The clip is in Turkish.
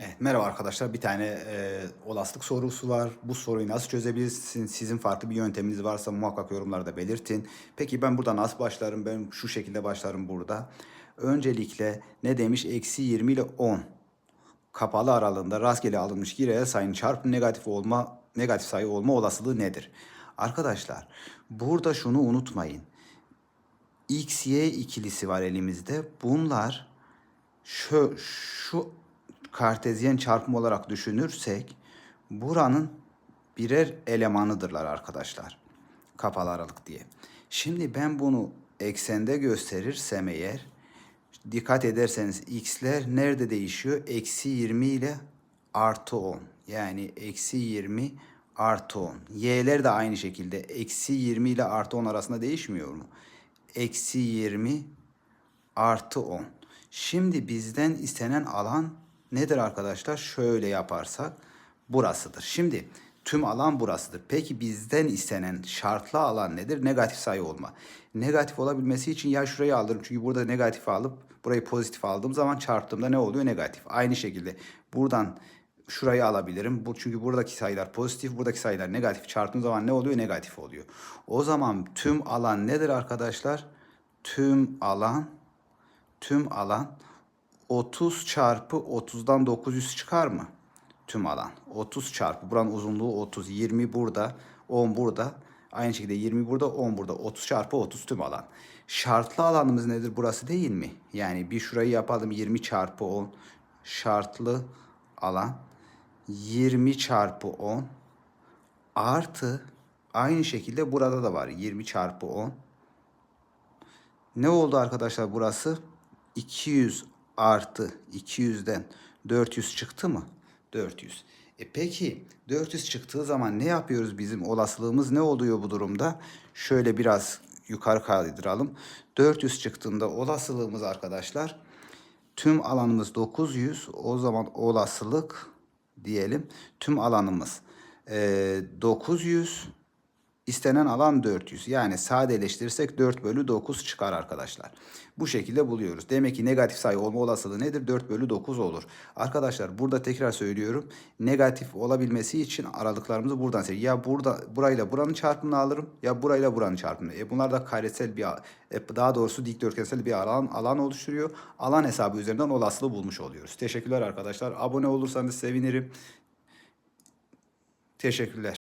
Evet, merhaba arkadaşlar. Bir tane e, olasılık sorusu var. Bu soruyu nasıl çözebilirsiniz? Sizin farklı bir yönteminiz varsa muhakkak yorumlarda belirtin. Peki ben burada nasıl başlarım? Ben şu şekilde başlarım burada. Öncelikle ne demiş? Eksi 20 ile 10 kapalı aralığında rastgele alınmış gireye sayının çarpı negatif olma negatif sayı olma olasılığı nedir? Arkadaşlar burada şunu unutmayın. X, Y ikilisi var elimizde. Bunlar şu, şu kartezyen çarpım olarak düşünürsek buranın birer elemanıdırlar arkadaşlar. Kapalı aralık diye. Şimdi ben bunu eksende gösterirsem eğer dikkat ederseniz x'ler nerede değişiyor? Eksi 20 ile artı 10. Yani eksi 20 artı 10. Y'ler de aynı şekilde eksi 20 ile artı 10 arasında değişmiyor mu? Eksi 20 artı 10. Şimdi bizden istenen alan nedir arkadaşlar? Şöyle yaparsak burasıdır. Şimdi tüm alan burasıdır. Peki bizden istenen şartlı alan nedir? Negatif sayı olma. Negatif olabilmesi için ya şurayı alırım. Çünkü burada negatif alıp burayı pozitif aldığım zaman çarptığımda ne oluyor? Negatif. Aynı şekilde buradan şurayı alabilirim. Bu çünkü buradaki sayılar pozitif, buradaki sayılar negatif. Çarptığım zaman ne oluyor? Negatif oluyor. O zaman tüm alan nedir arkadaşlar? Tüm alan tüm alan 30 çarpı 30'dan 900 çıkar mı? Tüm alan. 30 çarpı buranın uzunluğu 30. 20 burada. 10 burada. Aynı şekilde 20 burada 10 burada. 30 çarpı 30 tüm alan. Şartlı alanımız nedir? Burası değil mi? Yani bir şurayı yapalım 20 çarpı 10. Şartlı alan 20 çarpı 10 artı aynı şekilde burada da var 20 çarpı 10 ne oldu arkadaşlar burası? 200 artı 200'den 400 çıktı mı? 400. E peki 400 çıktığı zaman ne yapıyoruz bizim olasılığımız ne oluyor bu durumda? Şöyle biraz yukarı kaydıralım. 400 çıktığında olasılığımız arkadaşlar tüm alanımız 900 o zaman olasılık diyelim tüm alanımız e, 900 İstenen alan 400. Yani sadeleştirirsek 4 bölü 9 çıkar arkadaşlar. Bu şekilde buluyoruz. Demek ki negatif sayı olma olasılığı nedir? 4 bölü 9 olur. Arkadaşlar burada tekrar söylüyorum. Negatif olabilmesi için aralıklarımızı buradan seçelim. Ya burada burayla buranın çarpımını alırım ya burayla buranın çarpımını. E bunlar da karesel bir e daha doğrusu dikdörtgensel bir alan alan oluşturuyor. Alan hesabı üzerinden olasılığı bulmuş oluyoruz. Teşekkürler arkadaşlar. Abone olursanız sevinirim. Teşekkürler.